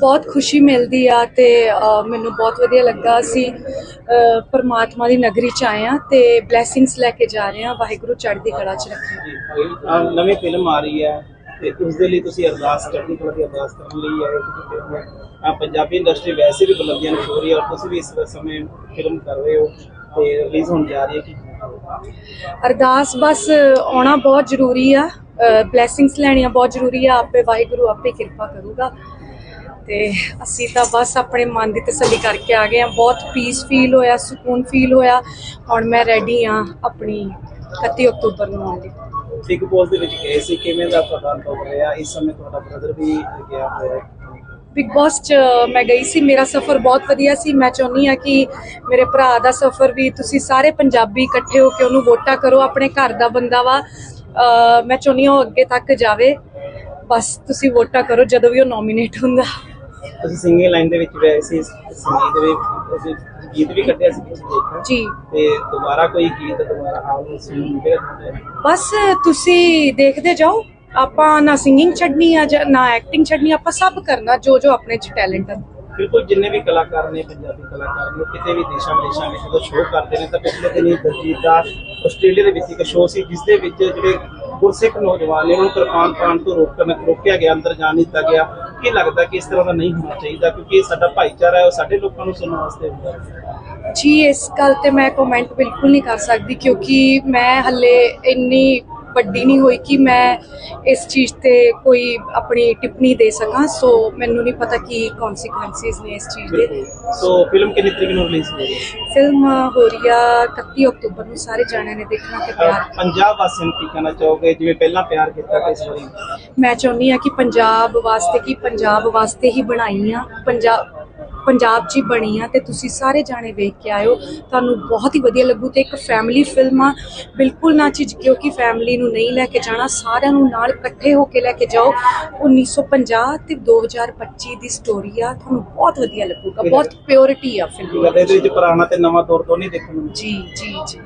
ਬਹੁਤ ਖੁਸ਼ੀ ਮਿਲਦੀ ਆ ਤੇ ਮੈਨੂੰ ਬਹੁਤ ਵਧੀਆ ਲੱਗਾ। ਅਸੀਂ ਪਰਮਾਤਮਾ ਦੀ ਨਗਰੀ ਚ ਆਏ ਆ ਤੇ ਬਲੇਸਿੰਗਸ ਲੈ ਕੇ ਜਾ ਰਹੇ ਆ। ਵਾਹਿਗੁਰੂ ਚੜ੍ਹਦੀ ਕਲਾ ਚ ਰੱਖੇ। ਨਵੀਂ ਫਿਲਮ ਆ ਰਹੀ ਹੈ ਤੇ ਉਸ ਦੇ ਲਈ ਤੁਸੀਂ ਅਰਦਾਸ ਚੜ੍ਹਦੀ ਕਲਾ ਦੀ ਅਰਦਾਸ ਕਰਨ ਲਈ ਆਏ ਹੋ। ਆ ਪੰਜਾਬੀ ਇੰਡਸਟਰੀ ਵੈਸੇ ਵੀ ਬੁਲੰਦੀਆਂ ਨੂੰ ਛੂ ਰਹੀ ਹੈ ਔਰ ਤੁਸੀਂ ਵੀ ਇਸ ਸਮੇਂ ਫਿਲਮ ਕਰ ਰਹੇ ਹੋ ਤੇ ਰਿਲੀਜ਼ ਹੋਣ ਜਾ ਰਹੀ ਹੈ। ਕਿ ਅਰਦਾਸ ਬਸ ਆਉਣਾ ਬਹੁਤ ਜ਼ਰੂਰੀ ਆ। ਬਲੇਸਿੰਗਸ ਲੈਣੀਆਂ ਬਹੁਤ ਜ਼ਰੂਰੀ ਆ। ਆਪੇ ਵਾਹਿਗੁਰੂ ਆਪੇ ਕਿਰਪਾ ਕਰੂਗਾ। ਤੇ ਅਸੀਂ ਤਾਂ ਬਸ ਆਪਣੇ ਮਨ ਦੀ ਤਸੱਲੀ ਕਰਕੇ ਆ ਗਏ ਆ ਬਹੁਤ ਪੀਸ ਫੀਲ ਹੋਇਆ ਸਕੂਨ ਫੀਲ ਹੋਇਆ। ਹੁਣ ਮੈਂ ਰੈਡੀ ਆ ਆਪਣੀ 31 ਅਕਤੂਬਰ ਨੂੰ ਆਉਣ ਲਈ ਬਿਗ ਬੋਸ ਦੇ ਵਿੱਚ ਗਏ ਸੀ। ਕਿਵੇਂ ਦਾ ਤੁਹਾਡਾ ਅਨੁਭਵ ਰਿਹਾ? ਇਸ ਸਮੇਂ ਤੁਹਾਡਾ ਬ੍ਰਦਰ ਵੀ ਗਿਆ ਹੋਇਆ ਹੈ। ਬਿਗ ਬਾਸ ਚ ਮੈਂ ਗਈ ਸੀ। ਮੇਰਾ ਸਫ਼ਰ ਬਹੁਤ ਵਧੀਆ ਸੀ। ਮੈਂ ਚਾਹੁੰਦੀ ਆ ਕਿ ਮੇਰੇ ਭਰਾ ਦਾ ਸਫ਼ਰ ਵੀ ਤੁਸੀਂ ਸਾਰੇ ਪੰਜਾਬੀ ਇਕੱਠੇ ਹੋ ਕੇ ਉਹਨੂੰ ਵੋਟਾਂ ਕਰੋ। ਆਪਣੇ ਘਰ ਦਾ ਬੰਦਾ ਵਾ। ਮੈਂ ਚਾਹੁੰਦੀ ਹਾਂ ਉਹ ਅੱਗੇ ਤੱਕ ਜਾਵੇ। ਬਸ ਤੁਸੀਂ ਵੋਟਾਂ ਕਰੋ ਜਦੋਂ ਵੀ ਉਹ ਨੋਮੀਨੇਟ ਹੁੰਦਾ। ਤੁਸੀਂ ਸਿੰਗਿੰਗ ਲਾਈਨ ਦੇ ਵਿੱਚ ਗਏ ਸੀ ਸੰਗੀਤ ਦੇ ਵਿੱਚ ਤੁਸੀਂ ਗੀਤ ਵੀ ਕੱਢਿਆ ਸੀ ਪਿੱਛੇ ਦੇਖਿਆ। ਜੀ। ਤੇ ਦੁਬਾਰਾ ਕੋਈ ਗੀਤ ਦੁਬਾਰਾ ਆਉਂ ਸੁਣ ਕੇ ਬਸ ਤੁਸੀਂ ਦੇਖਦੇ ਜਾਓ ਆਪਾਂ ਨਾ ਸਿੰਗਿੰਗ ਛੱਡਣੀ ਆ ਜਾਂ ਨਾ ਐਕਟਿੰਗ ਛੱਡਣੀ ਆਪਾਂ ਸਭ ਕਰਨਾ ਜੋ ਜੋ ਆਪਣੇ ਚ ਟੈਲੈਂਟ ਹੈ ਬਿਲਕੁਲ ਜਿੰਨੇ ਵੀ ਕਲਾਕਾਰ ਨੇ ਪੰਜਾਬੀ ਕਲਾਕਾਰ ਨੇ ਕਿਤੇ ਵੀ ਦੇਸ਼ਾਂ ਵਿਦੇਸ਼ਾਂ ਵਿੱਚ ਜਦੋਂ ਸ਼ੋਅ ਕਰਦੇ ਨੇ ਤਾਂ ਪਿਛਲੇ ਦਿਨੀ ਦਲਜੀਤ ਦਾ ਆਸਟ੍ਰੇਲੀਆ ਦੇ ਵਿੱਚ ਇੱਕ ਸ਼ੋਅ ਸੀ ਜਿਸ ਦੇ ਵਿੱਚ ਜਿਹੜੇ ਗੁਰਸਿੱਖ ਨੌਜਵਾਨ ਨੇ ਉਹਨਾਂ ਨੂੰ ਕਿਰਪਾਨ ਪਾਉਣ ਤੋਂ ਰੋਕਣ ਰੋਕਿਆ ਗਿਆ ਅੰਦਰ ਜਾਣ ਨਹੀਂ ਦਿੱਤਾ ਗਿਆ। ਕੀ ਲੱਗਦਾ ਕਿ ਇਸ ਤਰ੍ਹਾਂ ਦਾ ਨਹੀਂ ਹੋਣਾ ਚਾਹੀਦਾ ਕਿਉਂਕਿ ਇਹ ਸਾਡਾ ਭਾਈਚਾਰਾ ਹੈ ਉਹ ਸਾਡੇ ਲੋਕਾਂ ਨੂੰ ਸੁਣਨ ਵਾਸਤੇ ਹੁੰਦਾ ਹੈ। ਜੀ, ਇਸ ਗੱਲ ਤੇ ਮੈਂ ਕਮੈਂਟ ਬਿਲਕੁਲ ਨਹੀਂ ਕਰ ਸਕਦੀ ਕਿਉਂਕਿ ਮੈਂ ਹੱਲੇ ਇੰਨੀ ਵੱਡੀ ਨਹੀਂ ਹੋਈ ਕਿ ਮੈਂ ਇਸ ਚੀਜ਼ ਤੇ ਕੋਈ ਆਪਣੀ ਟਿੱਪਣੀ ਦੇ ਸਕਾਂ। ਸੋ ਮੈਨੂੰ ਨਹੀਂ ਪਤਾ ਕੀ ਕਨਸੀਕੁਐਂਸਿਸ ਨੇ ਇਸ ਚੀਜ਼ ਦੇ। ਸੋ ਫਿਲਮ ਕਿੰਨੀ ਤਰੀਕ ਨੂੰ ਰਿਲੀਜ਼ ਹੋਈ ਹੈ? ਫਿਲਮ ਹੋ ਰਹੀ ਆ 31 ਅਕਤੂਬਰ ਨੂੰ। ਸਾਰੇ ਜਾਣਿਆਂ ਨੇ ਦੇਖਣਾ ਤੇ ਪਿਆਰ ਪੰਜਾਬ ਵਾਸੀਆਂ ਨੂੰ ਕੀ ਕਹਿਣਾ ਚਾਹੋਗੇ? ਜਿਵੇਂ ਪਹਿਲਾਂ ਪਿਆਰ ਕੀਤਾ ਇਸ ਵਾਰੀ ਮੈਂ ਚਾਹੁੰਦੀ ਆ ਕਿ ਪੰਜਾਬ ਵਾਸਤੇ ਕੀ ਪੰਜਾਬ ਵਾਸਤੇ ਹੀ ਬਣਾਈ ਆ। ਪੰਜਾਬ ਪੰਜਾਬ 'ਚ ਹੀ ਬਣੀ ਆ ਤੇ ਤੁਸੀਂ ਸਾਰੇ ਜਾਣੇ ਵੇਖ ਕੇ ਆਇਓ ਤੁਹਾਨੂੰ ਬਹੁਤ ਹੀ ਵਧੀਆ ਲੱਗੂ ਤੇ ਇੱਕ ਫੈਮਿਲੀ ਫਿਲਮ ਆ। ਬਿਲਕੁਲ ਨਾ ਝਿਜਕਿਓ ਕਿ ਫੈਮਿਲੀ ਨੂੰ ਨਹੀਂ ਲੈ ਕੇ ਜਾਣਾ ਸਾਰਿਆਂ ਨੂੰ ਨਾਲ ਇਕੱਠੇ ਹੋ ਕੇ ਲੈ ਕੇ ਜਾਓ। 1950 ਤੇ 2025 ਦੀ ਸਟੋਰੀ ਆ ਤੁਹਾਨੂੰ ਬਹੁਤ ਵਧੀਆ ਲੱਗੂਗਾ ਬਹੁਤ ਪਿਓਰਿਟੀ ਆ ਫਿਲਮ ਇਹਦੇ ਵਿੱਚ ਪੁਰਾਣਾ ਤੇ ਨਵਾਂ ਦੌਰ ਦੋਨੇ ਦੇਖਣ ਨੂੰ ਜੀ ਜੀ ਜੀ।